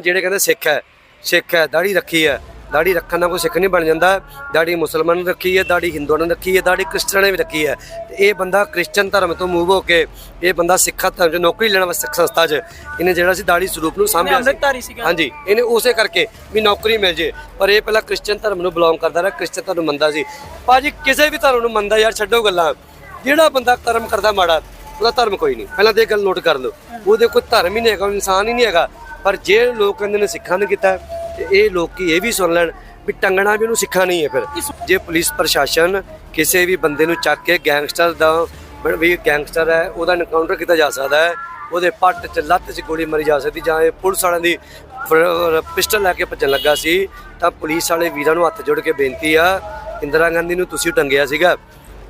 ਜਿਹੜੇ ਕਹਿੰਦੇ ਸਿੱਖ ਹੈ ਸਿੱਖ ਹੈ ਦਾੜੀ ਰੱਖੀ ਹੈ। ਦਾੜੀ ਰੱਖਣ ਨਾਲ ਕੋਈ ਸਿੱਖ ਨਹੀਂ ਬਣ ਜਾਂਦਾ। ਦਾੜੀ ਮੁਸਲਮਾਨ ਨੇ ਰੱਖੀ ਹੈ ਦਾੜੀ ਹਿੰਦੂਆਂ ਨੇ ਰੱਖੀ ਹੈ ਦਾੜੀ ਕ੍ਰਿਸਚਨਾਂ ਨੇ ਵੀ ਰੱਖੀ ਹੈ। ਤੇ ਇਹ ਬੰਦਾ ਕ੍ਰਿਸਚਨ ਧਰਮ ਤੋਂ ਮੂਵ ਹੋ ਕੇ ਇਹ ਬੰਦਾ ਸਿੱਖਾ ਧਰਮ 'ਚ ਨੌਕਰੀ ਲੈਣ ਵਾਸਤੇ ਸੰਸਥਾ 'ਚ ਇਹਨੇ ਜਿਹੜਾ ਸੀ ਦਾੜੀ ਸਰੂਪ ਨੂੰ ਸਾਂਭਿਆ ਸੀ। ਹਾਂਜੀ ਇਹਨੇ ਉਸੇ ਕਰਕੇ ਵੀ ਨੌਕਰੀ ਮਿਲ ਜੇ। ਪਰ ਇਹ ਪਹਿਲਾਂ ਕ੍ਰਿਸਚਨ ਧਰਮ ਨੂੰ ਬਿਲੋਂਗ ਕਰਦਾ ਰਿਹਾ ਕ੍ਰਿਸਚਨ ਧਰਮ ਨੂੰ ਮੰਨਦਾ ਸੀ। ਭਾਜੀ ਕਿਸੇ ਵੀ ਧਰਮ ਨੂੰ ਮੰਨਦਾ ਯਾਰ ਛੱਡੋ ਗੱਲਾਂ। ਜਿਹੜਾ ਬੰਦਾ ਕਰਮ ਕਰਦਾ ਮਾੜਾ ਉਹਦਾ ਧਰਮ ਕੋਈ ਨਹੀਂ। ਪਹਿਲਾਂ ਤੇ ਇਹ ਗੱਲ ਨੋਟ ਕਰ ਲਓ। ਉਹਦੇ ਕੋਈ ਧਰਮ ਹੀ ਨਹੀਂ ਹੈਗਾ ਇਨਸਾਨ ਹੀ ਨਹੀਂ ਹੈਗਾ। ਪਰ ਜੇ ਲੋਕ ਕਹਿੰਦੇ ਨੇ ਸਿੱਖਾਂ ਨੇ ਕੀਤਾ, ਤੇ ਇਹ ਲੋਕੀ ਇਹ ਵੀ ਸੁਣ ਲੈਣ ਵੀ ਟੰਗਣਾ ਵੀ ਉਹਨੂੰ ਸਿੱਖਾ ਨਹੀਂ ਹੈ ਫਿਰ। ਜੇ ਪੁਲਿਸ ਪ੍ਰਸ਼ਾਸਨ ਕਿਸੇ ਵੀ ਬੰਦੇ ਨੂੰ ਚੱਕ ਕੇ ਗੈਂਗਸਟਰ ਦਾ ਵੀ ਗੈਂਗਸਟਰ ਹੈ, ਉਹਦਾ ਐਨਕਾਊਂਟਰ ਕੀਤਾ ਜਾ ਸਕਦਾ ਹੈ, ਉਹਦੇ ਪੱਟ 'ਚ ਲੱਤ 'ਚ ਗੋਲੀ ਮਾਰੀ ਜਾ ਸਕਦੀ, ਜਾਂ ਇਹ ਪੁਲਿਸ ਵਾਲਿਆਂ ਦੀ ਪਿਸਟਲ ਲੈ ਕੇ ਭੱਜਣ ਲੱਗਾ ਸੀ, ਤਾਂ ਪੁਲਿਸ ਵਾਲੇ ਵੀਰਾਂ ਨੂੰ ਹੱਥ ਜੋੜ ਕੇ ਬੇਨਤੀ ਆ, ਇੰਦਰਾ ਗਾਂਧੀ ਨੂੰ ਤੁਸੀਂ ਟੰਗਿਆ ਸੀਗਾ।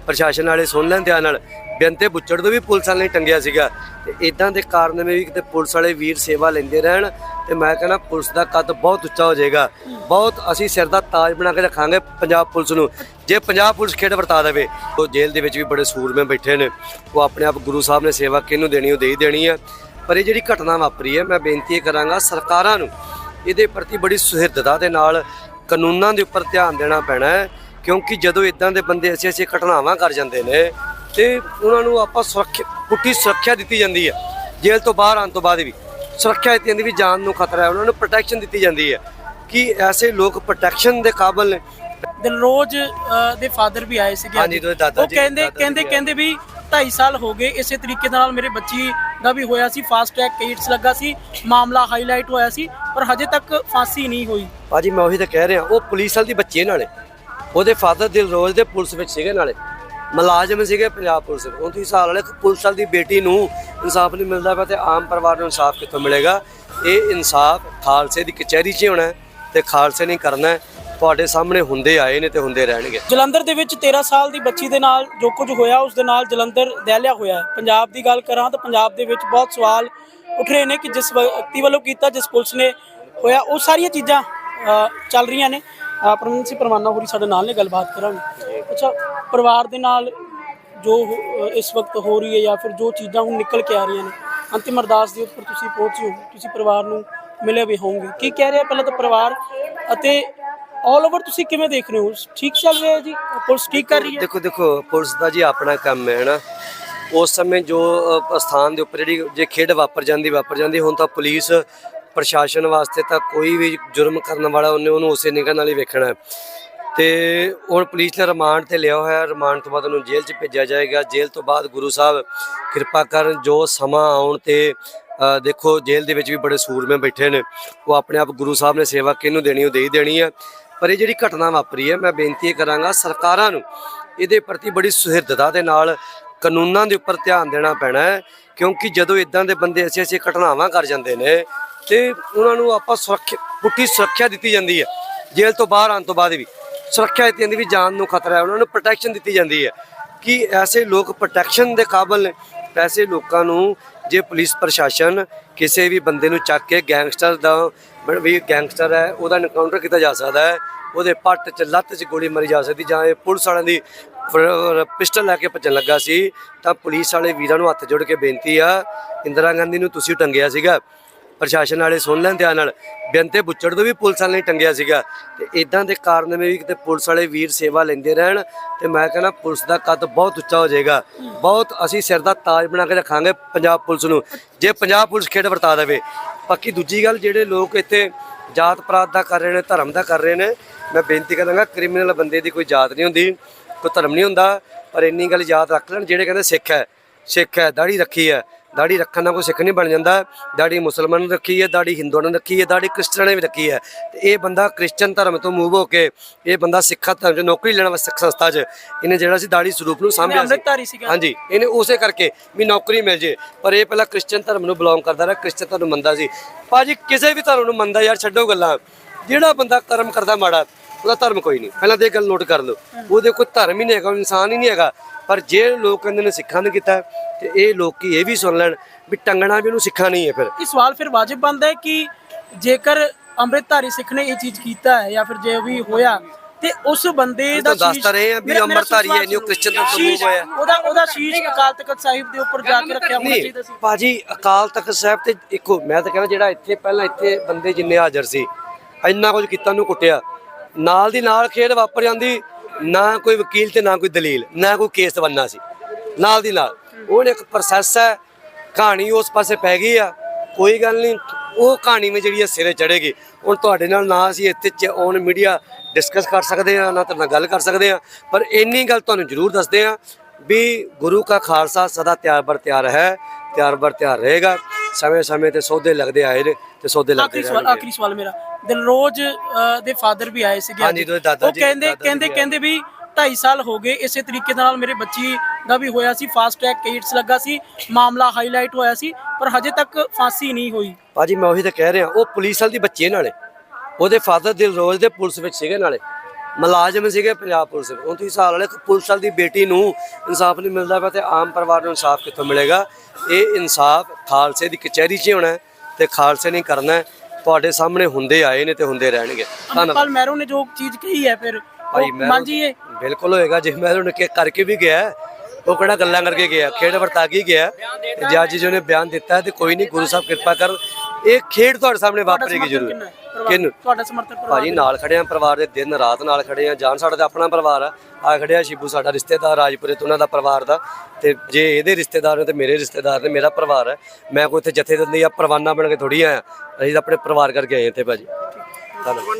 ਪ੍ਰਸ਼ਾਸਨ ਵਾਲੇ ਸੁਣ ਲੈਣ ਧਿਆਨ ਨਾਲ ਬੇਅੰਤੇ ਬੁੱਚੜ ਤੋਂ ਵੀ ਪੁਲਿਸ ਵਾਲੇ ਨੇ ਟੰਗਿਆ ਸੀਗਾ। ਤੇ ਇਦਾਂ ਦੇ ਕਾਰਨ ਵੀ ਕਿਤੇ ਪੁਲਿਸ ਵਾਲੇ ਵੀਰ ਸੇਵਾ ਲੈਂਦੇ ਰਹਿਣ ਤੇ ਮੈਂ ਕਹਿੰਦਾ ਪੁਲਿਸ ਦਾ ਕੱਦ ਬਹੁਤ ਉੱਚਾ ਹੋ ਜਾਏਗਾ। ਬਹੁਤ ਅਸੀਂ ਸਿਰ ਦਾ ਤਾਜ ਬਣਾ ਕੇ ਰੱਖਾਂਗੇ ਪੰਜਾਬ ਪੁਲਿਸ ਨੂੰ। ਜੇ ਪੰਜਾਬ ਪੁਲਿਸ ਖੇਡ ਵਰਤਾ ਦੇਵੇ, ਉਹ ਜੇਲ੍ਹ ਦੇ ਵਿੱਚ ਵੀ ਬੜੇ ਸੂਰਮੇ ਬੈਠੇ ਨੇ। ਉਹ ਆਪਣੇ ਆਪ ਗੁਰੂ ਸਾਹਿਬ ਨੇ ਸੇਵਾ ਕਿਹਨੂੰ ਦੇਣੀ, ਉਹ ਦੇ ਹੀ ਦੇਣੀ ਹੈ ਪਰ ਇਹ ਜਿਹੜੀ ਘਟਨਾ ਵਾਪਰੀ ਹੈ, ਮੈਂ ਬੇਨਤੀ ਕਰਾਂਗਾ ਸਰਕਾਰਾਂ ਨੂੰ ਇਹਦੇ ਪ੍ਰਤੀ ਬੜੀ ਸੁਹਿਰਦਤਾ ਦੇ ਨਾਲ ਕਾਨੂੰਨਾਂ ਦੇ ਉੱਪਰ ਧਿਆਨ ਦੇਣਾ ਪੈਣਾ ਹੈ। ਕਿਉਂਕਿ ਜਦੋਂ ਇਦਾਂ ਦੇ ਬੰਦੇ ਐਸੇ ਐਸੇ ਘਟਨਾਵਾਂ ਕਰ ਜਾਂਦੇ ਨੇ ਤੇ ਉਹਨਾਂ ਨੂੰ ਆਪਾਂ ਸੁਰੱਖਿਆ ਪੁੱਠੀ ਸੁਰੱਖਿਆ ਦਿੱਤੀ ਜਾਂਦੀ ਹੈ ਜੇਲ੍ਹ ਤੋਂ ਬਾਹਰ ਆਉਣ ਤੋਂ ਬਾਅਦ ਵੀ। ਸੁਰੱਖਿਆ ਦਿੱਤੀ ਜਾਂਦੀ ਵੀ ਜਾਨ ਨੂੰ ਖਤਰਾ ਹੈ ਉਹਨਾਂ ਨੂੰ ਪ੍ਰੋਟੈਕਸ਼ਨ ਦਿੱਤੀ ਜਾਂਦੀ ਹੈ ਕਿ ਐਸੇ ਲੋਕ ਪ੍ਰੋਟੈਕਸ਼ਨ ਦੇ ਕਾਬਿਲ ਨੇ। ਦਿਲਰੋਜ਼ ਦੇ ਫਾਦਰ ਵੀ ਆਏ ਸੀਗੇ। ਹਾਂਜੀ, ਉਹਦੇ ਦਾਦਾ ਉਹ ਜੀ- ਕਹਿੰਦੇ ਕਹਿੰਦੇ ਕਹਿੰਦੇ ਵੀ 2.5 ਸਾਲ ਹੋ ਗਏ ਇਸੇ ਤਰੀਕੇ ਨਾਲ ਮੇਰੇ ਬੱਚੀ ਦਾ ਵੀ ਹੋਇਆ ਸੀ ਫਾਸਟ ਟਰੈਕ ਕੇਸ ਲੱਗਾ ਸੀ ਮਾਮਲਾ ਹਾਈਲਾਈਟ ਹੋਇਆ ਸੀ ਪਰ ਹਜੇ ਤੱਕ ਫਾਂਸੀ ਨਹੀਂ ਹੋਈ। ਭਾਜੀ ਮੈਂ ਉਹੀ ਤਾਂ ਕਹਿ ਰਿਹਾ ਉਹ ਪੁਲਿਸ ਵਾਲ ਦੀ ਬੱਚੇ ਨਾਲੇ। ਉਹਦੇ ਫਾਦਰ ਦਿਲਰੋਜ਼ ਦੇ ਪੁਲਿਸ ਵਿੱਚ ਸੀਗੇ ਨਾਲੇ। ਮੁਲਾਜ਼ਮ ਸੀਗੇ ਪੰਜਾਬ ਪੁਲਿਸ ਦੇ। ਹੁਣ ਤੁਸੀਂ ਵਾਲੇ ਪੁਲਿਸ ਵਾਲ ਦੀ ਬੇਟੀ ਨੂੰ ਇਨਸਾਫ ਨਹੀਂ ਮਿਲਦਾ ਪਿਆ ਤੇ ਆਮ ਪਰਿਵਾਰ ਨੂੰ ਇਨਸਾਫ ਕਿੱਥੋਂ ਮਿਲੇਗਾ? ਇਹ ਇਨਸਾਫ ਖਾਲਸੇ ਦੀ ਕਚਹਿਰੀ 'ਚ ਹੋਣਾ ਤੇ ਖਾਲਸੇ ਨੇ ਕਰਨਾ ਤੁਹਾਡੇ ਸਾਹਮਣੇ ਹੁੰਦੇ ਆਏ ਨੇ ਤੇ ਹੁੰਦੇ ਰਹਿਣਗੇ। ਜਲੰਧਰ ਦੇ ਵਿੱਚ 13 ਸਾਲ ਦੀ ਬੱਚੀ ਦੇ ਨਾਲ ਜੋ ਕੁਝ ਹੋਇਆ, ਉਸ ਦੇ ਨਾਲ ਜਲੰਧਰ ਦਹਿਲਿਆ ਹੋਇਆ ਪੰਜਾਬ ਦੀ ਗੱਲ ਕਰਾਂ ਤਾਂ ਪੰਜਾਬ ਦੇ ਵਿੱਚ ਬਹੁਤ ਸਵਾਲ ਉੱਠ ਰਹੇ ਨੇ ਕਿ ਜਿਸ ਵਿਅਕਤੀ ਵੱਲੋਂ ਕੀਤਾ, ਜਿਸ ਪੁਲਿਸ ਨੇ ਹੋਇਆ, ਉਹ ਸਾਰੀਆਂ ਚੀਜ਼ਾਂ ਚੱਲ ਰਹੀਆਂ ਨੇ। ਪਰਮਿੰਦਰ ਸਿੰਘ ਪਰਵਾਨਾ ਹੋਰੀ ਸਾਡੇ ਨਾਲ ਨੇ, ਗੱਲਬਾਤ ਕਰਾਂਗੇ। ਅੱਛਾ, ਪਰਿਵਾਰ ਦੇ ਨਾਲ ਜੋ ਇਸ ਵਕਤ ਹੋ ਰਹੀ ਹੈ ਜਾਂ ਫਿਰ ਜੋ ਚੀਜ਼ਾਂ ਹੁਣ ਨਿਕਲ ਕੇ ਆ ਰਹੀਆਂ ਨੇ, ਅੰਤਿਮ ਅਰਦਾਸ ਦੇ ਉੱਪਰ ਤੁਸੀਂ ਪਹੁੰਚੇ ਹੋ, ਤੁਸੀਂ ਪਰਿਵਾਰ ਨੂੰ ਮਿਲੇ ਵੀ ਹੋਵੋਗੇ। ਕੀ ਕਹਿ ਰਿਹਾ ਪਹਿਲਾਂ ਤਾਂ ਪਰਿਵਾਰ ਅਤੇ ਆਲ ਓਵਰ ਤੁਸੀਂ ਕਿਵੇਂ ਦੇਖ ਰਹੇ ਹੋ? ਠੀਕ ਚੱਲ ਰਿਹਾ ਹੈ ਜੀ? ਪੁਲਿਸ ਠੀਕ ਕਰ ਰਹੀ ਹੈ? ਦੇਖੋ ਦੇਖੋ, ਪੁਲਿਸ ਦਾ ਜੀ ਆਪਣਾ ਕੰਮ ਹੈ ਨਾ ਉਸ ਸਮੇਂ ਜੋ ਸਥਾਨ ਦੇ ਉੱਪਰ ਜਿਹੜੀ ਜੇ ਖੇਡ ਵਾਪਰ ਜਾਂਦੀ ਵਾਪਰ ਜਾਂਦੀ, ਹੁਣ ਤਾਂ ਪੁਲਿਸ ਪ੍ਰਸ਼ਾਸਨ ਵਾਸਤੇ ਤਾਂ ਕੋਈ ਵੀ ਜੁਰਮ ਕਰਨ ਵਾਲਾ ਉਹਨੇ ਉਹਨੂੰ ਉਸੇ ਨਿਗਾਹ ਨਾਲ ਹੀ ਵੇਖਣਾ ਹੈ। ਤੇ ਹੁਣ ਪੁਲਿਸ ਨੇ ਰਿਮਾਂਡ ਤੇ ਲਿਆ ਹੋਇਆ ਰਿਮਾਂਡ ਤੋਂ ਬਾਅਦ ਉਹਨੂੰ ਜੇਲ੍ਹ 'ਚ ਭੇਜਿਆ ਜਾਏਗਾ। ਜੇਲ੍ਹ ਤੋਂ ਬਾਅਦ ਗੁਰੂ ਸਾਹਿਬ ਕਿਰਪਾ ਕਰਨ ਜੋ ਸਮਾਂ ਆਉਣ ਤੇ ਦੇਖੋ ਜੇਲ੍ਹ ਦੇ ਵਿੱਚ ਵੀ ਬੜੇ ਸੂਰਮੇ ਬੈਠੇ ਨੇ। ਉਹ ਆਪਣੇ ਆਪ ਗੁਰੂ ਸਾਹਿਬ ਨੇ ਸੇਵਾ ਕਿਹਨੂੰ ਦੇਣੀ, ਉਹ ਦੇ ਹੀ ਦੇਣੀ ਹੈ। ਪਰ ਇਹ ਜਿਹੜੀ ਘਟਨਾ ਵਾਪਰੀ ਹੈ, ਮੈਂ ਬੇਨਤੀ ਕਰਾਂਗਾ ਸਰਕਾਰਾਂ ਨੂੰ ਇਹਦੇ ਪ੍ਰਤੀ ਬੜੀ ਸੁਹਿਰਦਤਾ ਦੇ ਨਾਲ ਕਾਨੂੰਨਾਂ ਦੇ ਉੱਪਰ ਧਿਆਨ ਦੇਣਾ ਪੈਣਾ ਹੈ। ਕਿਉਂਕਿ ਜਦੋਂ ਇਦਾਂ ਦੇ ਬੰਦੇ ਐਸੀ ਐਸੇ ਘਟਨਾਵਾਂ ਕਰ ਜਾਂਦੇ ਨੇ ਤੇ ਉਹਨਾਂ ਨੂੰ ਆਪਾਂ ਸੁਰੱਖਿਆ, ਪੁੱਠੀ ਸੁਰੱਖਿਆ ਦਿੱਤੀ ਜਾਂਦੀ ਹੈ। ਜੇਲ੍ਹ ਤੋਂ ਬਾਹਰ ਆਉਣ ਤੋਂ ਬਾਅਦ ਵੀ ਸੁਰੱਖਿਆ ਦਿੱਤੀ ਜਾਂਦੀ ਵੀ ਜਾਨ ਨੂੰ ਖਤਰਾ ਹੈ, ਉਹਨਾਂ ਨੂੰ ਪ੍ਰੋਟੈਕਸ਼ਨ ਦਿੱਤੀ ਜਾਂਦੀ ਹੈ ਕਿ ਐਸੇ ਲੋਕ ਪ੍ਰੋਟੈਕਸ਼ਨ ਦੇ ਕਾਬਲ ਨੇ। ਐਸੇ ਲੋਕਾਂ ਨੂੰ ਜੇ ਪੁਲਿਸ ਪ੍ਰਸ਼ਾਸਨ ਕਿਸੇ ਵੀ ਬੰਦੇ ਨੂੰ ਚੱਕ ਕੇ ਗੈਂਗਸਟਰ ਦਾ ਵੀ ਗੈਂਗਸਟਰ ਹੈ, ਉਹਦਾ ਐਨਕਾਊਂਟਰ ਕੀਤਾ ਜਾ ਸਕਦਾ ਹੈ, ਉਹਦੇ ਪੱਟ 'ਚ, ਲੱਤ 'ਚ ਗੋਲੀ ਮਾਰੀ ਜਾ ਸਕਦੀ ਜਾਂ ਇਹ ਪੁਲਿਸ ਵਾਲਿਆਂ ਦੀ ਪਿਸਟਲ ਲੈ ਕੇ ਭੱਜਣ ਲੱਗਾ ਸੀ, ਤਾਂ ਪੁਲਿਸ ਵਾਲੇ ਵੀਰਾਂ ਨੂੰ ਹੱਥ ਜੋੜ ਕੇ ਬੇਨਤੀ ਆ, ਇੰਦਰਾ ਗਾਂਧੀ ਨੂੰ ਤੁਸੀਂ ਟੰਗਿਆ ਸੀਗਾ। ਪ੍ਰਸ਼ਾਸਨ ਵਾਲੇ ਸੁਣ ਲੈਣ ਧਿਆਨ ਨਾਲ। ਬੇਨਤੇ ਬੁੱਚੜ ਤੋਂ ਵੀ ਪੁਲਿਸ ਵਾਲੇ ਨੇ ਟੰਗਿਆ ਸੀਗਾ। ਤੇ ਇਦਾਂ ਦੇ ਕਾਰਨ ਵੀ ਕਿਤੇ ਪੁਲਿਸ ਵਾਲੇ ਵੀਰ ਸੇਵਾ ਲੈਂਦੇ ਰਹਿਣ ਤੇ ਮੈਂ ਕਹਿੰਦਾ ਪੁਲਿਸ ਦਾ ਕੱਦ ਬਹੁਤ ਉੱਚਾ ਹੋ ਜਾਏਗਾ। ਬਹੁਤ ਅਸੀਂ ਸਿਰ ਦਾ ਤਾਜ ਬਣਾ ਕੇ ਰੱਖਾਂਗੇ ਪੰਜਾਬ ਪੁਲਿਸ ਨੂੰ। ਜੇ ਪੰਜਾਬ ਪੁਲਿਸ ਖੇਡ ਵਰਤਾ ਦੇਵੇ। ਬਾਕੀ ਦੂਜੀ ਗੱਲ ਜਿਹੜੇ ਲੋਕ ਇੱਥੇ ਜਾਤ ਪਾਤ ਦਾ ਕਰ ਰਹੇ ਨੇ, ਧਰਮ ਦਾ ਕਰ ਰਹੇ ਨੇ, ਮੈਂ ਬੇਨਤੀ ਕਰਾਂਗਾ ਕ੍ਰਿਮੀਨਲ ਬੰਦੇ ਦੀ ਕੋਈ ਜਾਤ ਨਹੀਂ ਹੁੰਦੀ, ਕੋਈ ਧਰਮ ਨਹੀਂ ਹੁੰਦਾ। ਪਰ ਇੰਨੀ ਗੱਲ ਯਾਦ ਰੱਖ ਲੈਣ, ਜਿਹੜੇ ਕਹਿੰਦੇ ਸਿੱਖ ਹੈ ਸਿੱਖ ਹੈ ਦਾੜੀ ਰੱਖੀ ਹੈ। ਦਾੜੀ ਰੱਖਣ ਨਾਲ ਕੋਈ ਸਿੱਖ ਨਹੀਂ ਬਣ ਜਾਂਦਾ। ਦਾੜੀ ਮੁਸਲਮਾਨ ਨੇ ਰੱਖੀ ਹੈ ਦਾੜੀ ਹਿੰਦੂਆਂ ਨੇ ਰੱਖੀ ਹੈ ਦਾੜੀ ਕ੍ਰਿਸਚਨਾਂ ਨੇ ਵੀ ਰੱਖੀ ਹੈ। ਤੇ ਇਹ ਬੰਦਾ ਕ੍ਰਿਸਚਨ ਧਰਮ ਤੋਂ ਮੂਵ ਹੋ ਕੇ ਇਹ ਬੰਦਾ ਸਿੱਖਾ ਧਰਮ 'ਚ ਨੌਕਰੀ ਲੈਣ ਵਾਸਤੇ ਸਿੱਖ ਸੰਸਥਾ 'ਚ ਇਹਨੇ ਜਿਹੜਾ ਸੀ ਦਾੜੀ ਸਰੂਪ ਨੂੰ ਸਾਂਭਿਆ ਸੀ। ਹਾਂਜੀ ਇਹਨੇ ਉਸੇ ਕਰਕੇ ਵੀ ਨੌਕਰੀ ਮਿਲ ਜੇ। ਪਰ ਇਹ ਪਹਿਲਾਂ ਕ੍ਰਿਸਚਨ ਧਰਮ ਨੂੰ ਬਿਲੋਂਗ ਕਰਦਾ ਰਿਹਾ ਕ੍ਰਿਸਚਨ ਧਰਮ ਨੂੰ ਮੰਨਦਾ ਸੀ। ਭਾਜੀ ਕਿਸੇ ਵੀ ਧਰਮ ਨੂੰ ਮੰਨਦਾ ਯਾਰ ਛੱਡੋ ਗੱਲਾਂ। ਜਿਹੜਾ ਬੰਦਾ ਕਰਮ ਕਰਦਾ ਮਾੜਾ ਉਹਦਾ ਧਰਮ ਕੋਈ ਨਹੀਂ। ਪਹਿਲਾਂ ਤੇ ਇਹ ਗੱਲ ਨੋਟ ਕਰ ਲਓ। ਉਹਦੇ ਕੋਈ ਧਰਮ ਹੀ ਨਹੀਂ ਹੈਗਾ ਉਹ ਇਨਸਾਨ ਹੀ ਨਹੀਂ ਹੈਗਾ। ਪਰ ਜੇ ਲੋਕ ਕਹਿੰਦੇ ਨੇ ਸਿੱਖਾਂ ਨੇ ਕੀਤਾ ਤੇ ਇਹ ਲੋਕੀ ਇਹ ਵੀ ਸੁਣ ਲੈਣ ਵੀ ਟੰਗਣਾ ਵੀ ਉਹਨੂੰ ਸਿੱਖਾ ਨਹੀਂ ਹੈ ਫਿਰ। ਇਹ ਸਵਾਲ ਫਿਰ ਵਾਜਿਬ ਬਣਦਾ ਹੈ ਕਿ ਜੇਕਰ ਅੰਮ੍ਰਿਤਧਾਰੀ ਸਿੱਖ ਨੇ ਇਹ ਚੀਜ਼ ਕੀਤਾ ਹੈ ਜਾਂ ਫਿਰ ਜੇ ਵੀ ਹੋਇਆ ਤੇ ਉਸ ਬੰਦੇ ਦਾ ਦੱਸ ਤਾਂ ਰਹੇ ਆ ਵੀ ਮੇਰਾ- ਮੇਰਾ ਅੰਮ੍ਰਿਤਧਾਰੀ ਹੈ, ਸੁਣੋ। ਕ੍ਰਿਸਚਨ ਤੋਂ ਸ਼ੀਸ਼- ਹੋਇਆ। ਉਹਦਾ ਉਹਦਾ ਸ਼ੀਸ਼ ਅਕਾਲ ਤਖਤ ਸਾਹਿਬ ਦੇ ਉੱਪਰ ਜਾ ਕੇ ਰੱਖਿਆ ਹੋਣਾ ਚਾਹੀਦਾ ਸੀ। ਭਾਜੀ ਅਕਾਲ ਤਖਤ ਸਾਹਿਬ ਤੇ ਇੱਕੋ ਮੈਂ ਤਾਂ ਕਹਿੰਦਾ ਜਿਹੜਾ ਇੱਥੇ ਪਹਿਲਾਂ ਇੱਥੇ ਬੰਦੇ ਜਿੰਨੇ ਹਾਜ਼ਰ ਸੀ ਇੰਨਾ ਕੁਝ ਕੀਤਾ ਨੂੰ ਕੁੱਟਿਆ। ਨਾਲ ਦੀ ਨਾਲ ਖੇਡ ਵਾਪਰ ਜਾਂਦੀ ਨਾ ਕੋਈ ਵਕੀਲ ਤੇ ਨਾ ਕੋਈ ਦਲੀਲ ਨਾ ਕੋਈ ਕੇਸ ਬਣਨਾ ਸੀ। ਨਾਲ ਦੀ ਨਾਲ ਉਹ ਇੱਕ ਪ੍ਰੋਸੈਸ ਹੈ ਕਹਾਣੀ ਉਸ ਪਾਸੇ ਪੈ ਗਈ ਆ ਕੋਈ ਗੱਲ ਨਹੀਂ ਉਹ ਕਹਾਣੀ ਵਿੱਚ ਜਿਹੜੀ ਸਿਰੇ ਚੜੇਗੀ ਹੁਣ ਤੁਹਾਡੇ ਨਾਲ ਨਾ ਅਸੀਂ ਇੱਥੇ ਔਨ ਮੀਡੀਆ ਡਿਸਕਸ ਕਰ ਸਕਦੇ ਆ ਨਾ ਤੁਹਾਡੇ ਨਾਲ ਗੱਲ ਕਰ ਸਕਦੇ ਆ ਪਰ ਇੰਨੀ ਗੱਲ ਤੁਹਾਨੂੰ ਜ਼ਰੂਰ ਦੱਸਦੇ ਆ ਵੀ ਗੁਰੂ ਕਾ ਖਾਲਸਾ ਸਦਾ ਤਿਆਰ ਬਰ ਤਿਆਰ ਹੈ ਤਿਆਰ ਬਰ ਤਿਆਰ ਰਹੇਗਾ। ਸਮੇਂ ਸਮੇਂ ਤੇ ਸੌਦੇ ਲੱਗਦੇ ਆਏ ਨੇ ਤੇ ਸੌਦੇ ਲੱਗਦੇ ਆਖਰੀ ਸਵਾਲ ਰਹਿਣਗੇ। ਆਖਰੀ ਸਵਾਲ ਮੇਰਾ। ਦਿਲਰੋਜ਼ ਦੇ ਫਾਦਰ ਵੀ ਆਏ ਸੀਗੇ ਹਾਂਜੀ। ਉਹਦੇ ਦਾਦਾ ਉਹ ਜੀ- ਕਹਿੰਦੇ ਦਾਦਾ ਜੀ ਕਹਿੰਦੇ ਵੀ ਆਏ। ਕਹਿੰਦੇ ਵੀ 2.5 ਸਾਲ ਹੋ ਗਏ ਇਸੇ ਤਰੀਕੇ ਦੇ ਨਾਲ ਮੇਰੇ ਬੱਚੀ ਦਾ ਵੀ ਹੋਇਆ ਸੀ ਫਾਸਟ ਟਰੈਕ ਕੇਸ ਲੱਗਾ ਸੀ ਮਾਮਲਾ ਹਾਈਲਾਈਟ ਹੋਇਆ ਸੀ ਪਰ ਹਜੇ ਤੱਕ ਫਾਂਸੀ ਨਹੀਂ ਹੋਈ ਭਾਜੀ ਮੈਂ ਉਹੀ ਤਾਂ ਕਹਿ ਰਿਹਾ ਉਹ ਪੁਲਿਸ ਵਾਲ ਦੀ ਬੱਚੀ ਨਾਲੇ ਉਹਦੇ ਫਾਦਰ ਦਿਲਰੋਜ਼ ਦੇ ਪੁਲਿਸ ਵਿੱਚ ਸੀਗੇ ਨਾਲੇ ਮੁਲਾਜ਼ਮ ਸੀਗੇ ਪੰਜਾਬ ਪੁਲਿਸ ਵਿੱਚ ਹੁਣ ਤੁਸੀਂ ਹਿਸਾਬ ਵਾਲੇ ਪੁਲਿਸ ਵਾਲ ਦੀ ਬੇਟੀ ਨੂੰ ਇਨਸਾਫ ਨਹੀਂ ਮਿਲਦਾ ਪਿਆ ਤੇ ਆਮ ਪਰਿਵਾਰ ਨੂੰ ਇਨਸਾਫ ਕਿੱਥੋਂ ਮਿਲੇਗਾ ਇਹ ਇਨਸਾਫ ਖਾਲਸੇ ਦੀ ਕਚਹਿਰੀ 'ਚ ਹੀ ਹੋਣਾ ਹੈ ਤੇ ਖਾਲਸੇ ਨੇ ਕਰਨਾ ਹੈ। ਤੁਹਾਡੇ ਸਾਹਮਣੇ ਹੁੰਦੇ ਆਏ ਨੇ ਤੇ ਹੁੰਦੇ ਰਹਿਣਗੇ। ਧੰਨਵਾਦ। ਮੈਰੋ ਨੇ ਜੋ ਚੀਜ਼ ਕਹੀ ਹੈ ਫਿਰ ਭਾਈ ਮੈਂ ਮੰਨਜੀਏ ਬਿਲਕੁਲ ਹੋਏਗਾ ਜੇ ਮੈਂ ਉਹਨੇ ਕਿ ਕਰਕੇ ਵੀ ਗਿਆ ਹੈ, ਉਹ ਕਿਹੜਾ ਗੱਲਾਂ ਕਰਕੇ ਗਿਆ ਖੇਡ ਵਰਤਾ ਕੇ ਹੀ ਗਿਆ ਤੇ ਜੱਜ ਜੀ ਨੇ ਬਿਆਨ ਦਿੱਤਾ ਹੈ ਤੇ ਕੋਈ ਨਹੀਂ ਗੁਰੂ ਸਾਹਿਬ ਕਿਰਪਾ ਕਰ ਇਹ ਖੇਡ ਤੁਹਾਡੇ ਸਾਹਮਣੇ ਵਾਪਰੇਗੀ ਜ਼ਰੂਰ। ਕਿੰਨਾ ਤੁਹਾਡਾ ਸਮਰਥਨ ਪਰਿਵਾਰ ਭਾਜੀ ਨਾਲ ਖੜੇ ਆ ਪਰਿਵਾਰ ਦੇ ਦਿਨ ਰਾਤ ਨਾਲ ਖੜੇ ਆ ਜਾਨ ਸਾਡਾ ਤਾਂ ਆਪਣਾ ਪਰਿਵਾਰ ਆ। ਆ ਖੜਿਆ ਸ਼ਿਬੂ ਸਾਡਾ ਰਿਸ਼ਤੇਦਾਰ ਰਾਜਪੁਰੇ ਤੋਂ ਉਹਨਾਂ ਦਾ ਪਰਿਵਾਰ ਦਾ। ਤੇ ਜੇ ਇਹਦੇ ਰਿਸ਼ਤੇਦਾਰ ਨੇ ਤੇ ਮੇਰੇ ਰਿਸ਼ਤੇਦਾਰ ਨੇ ਮੇਰਾ ਪਰਿਵਾਰ ਹੈ। ਮੈਂ ਕੋਈ ਇੱਥੇ ਜਥੇਬੰਦੀ ਆ ਪਰਵਾਨਾ ਬਣ ਕੇ ਥੋੜੀ ਆਇਆ। ਅਸੀਂ ਤਾਂ ਆਪਣੇ ਪਰਿਵਾਰ ਕਰਕੇ ਆਏ ਇੱਥੇ ਭਾਜੀ। ਧੰਨਵਾਦ।